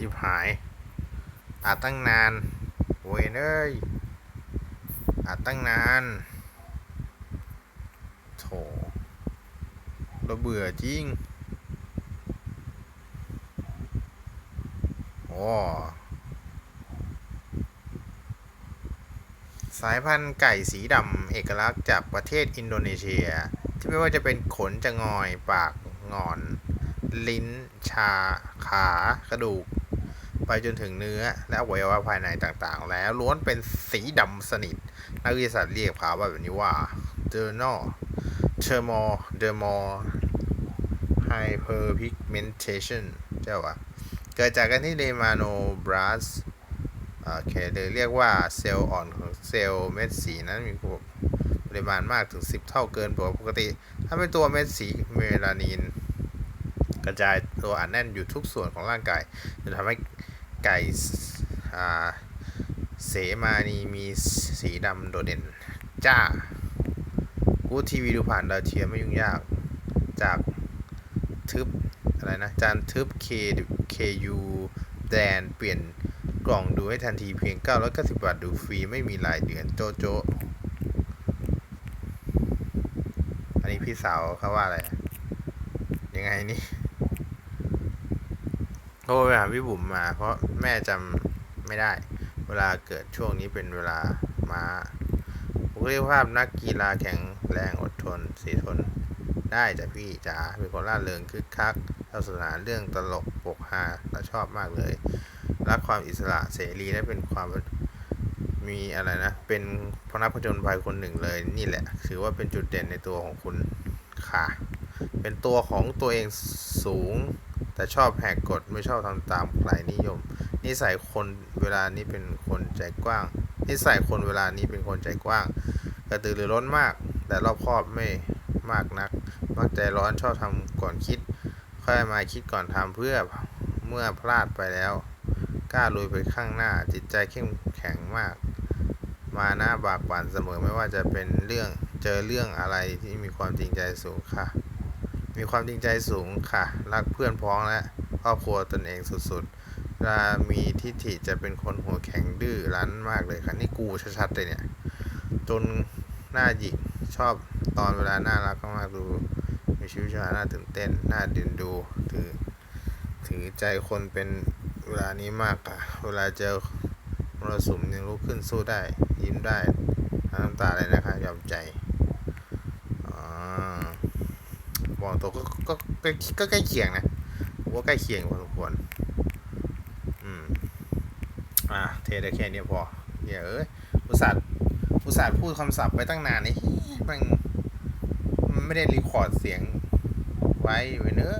ชิบหายอาตั้งนานโวยเอ้ยอาตั้งนานโถเราเบื่อจริงโอ้สายพันธุ์ไก่สีดำเอกลักษณ์จากประเทศอินโดนีเซีย ที่ไม่ว่าจะเป็นขนจะงอย ปากงอน ลิ้น ชา ขากระดูก ไปจนถึงเนื้อและอวัยวะภายในต่างๆ แล้วล้วนเป็นสีดำสนิท นักวิทยาศาสตร์เรียกภาวะแบบนี้ว่า d e r n a l t h e r m o d e r m o hyperpigmentation ใช่ปะเกิดจากการที่เลมาโนบลัสโอเคหรือเรียกว่าเซลล์อ่อนของเซลล์เม็ดสีนั้นมีปริมาณมากถึง 10 เท่าเกินปกติ ถ้าเป็นตัวเม็ดสีเมลานิน กระจายตัวอัดแน่นอยู่ทุกส่วนของร่างกายจะทำให้ ไก่เสมานีมีสีดำโดดเด่น จ้า กูทีวีดูผ่านดาวเทียมไม่ยุ่งยาก จากทึบ อะไรนะ จานทึบ K KU แดนเปลี่ยนกล่องดูให้ทันทีเพียง 990 บาทดูฟรี ไม่มีรายเดือนโจโจ อันนี้พี่สาวเขาว่าอะไร ยังไงนี่ ทรไปหาพี่บุ๋มมา เพราะแม่จำไม่ได้ เวลาเกิดช่วงนี้เป็นเวลามาบุคลิกภาพนักกีฬาแข็งแรงอดทนสีทน ได้จ้ะพี่จ๋าเป็นคนร่าเริงคึกคักเล่าสนานเรื่องตลกปกฮาเราชอบมากเลย รักความอิสระเสรีและเป็นความมีอะไรนะ เป็นพนักผจญภัยคนหนึ่งเลยนี่แหละ ถือว่าเป็นจุดเด่นในตัวของคุณค่ะ เป็นตัวของตัวเองสูง แต่ชอบแหกกฎไม่ชอบทำตามใครนิยม นิสัยคนเวลานี้เป็นคนใจกว้าง นิสัยคนเวลานี้เป็นคนใจกว้าง กระตือรือร้นมาก แต่รอบคอบไม่มากนัก มักใจร้อนชอบทำก่อนคิด ค่อยมาคิดก่อนทำเพื่อเมื่อพลาดไปแล้ว กล้าลุยไปข้างหน้า จิตใจเข้มแข็งมาก มาหน้าบากบั่นเสมอไม่ว่าจะเป็นเรื่องเจอเรื่องอะไรที่มีความจริงใจสูงค่ะ มีความจริงใจสูงค่ะ รักเพื่อนพ้องและครอบครัวตนเองสุดๆเวลามีทิฐิจะเป็นคนหัวแข็งดื้อรั้นมากเลยค่ะ นี่กูชัดๆเลยเนี่ย จนหน้าหยิกชอบตอนเวลาน่ารักมากดู มีชีวิตชีวาน่าตื่นเต้นน่าดินดูถือถือใจคนเป็นเวลานี้มากอะเวลาเจอมรสุมยังลุกขึ้นสู้ได้ ยิ้มได้ทั้งน้ำตาเลยนะคะยอมใจอ่า บอกตัวก็ก็ก็ใกล้เคียงนะผมว่าใกล้เคียงพอสมควรอืมอะเทได้แค่นี้พอเดี๋ยวเอ้ยอุตส่าห์อุตส่าห์พูดคำศัพท์ไปตั้งนานนี่มันไม่ได้รีคอร์ดเสียงไว้ไว้เนื้อ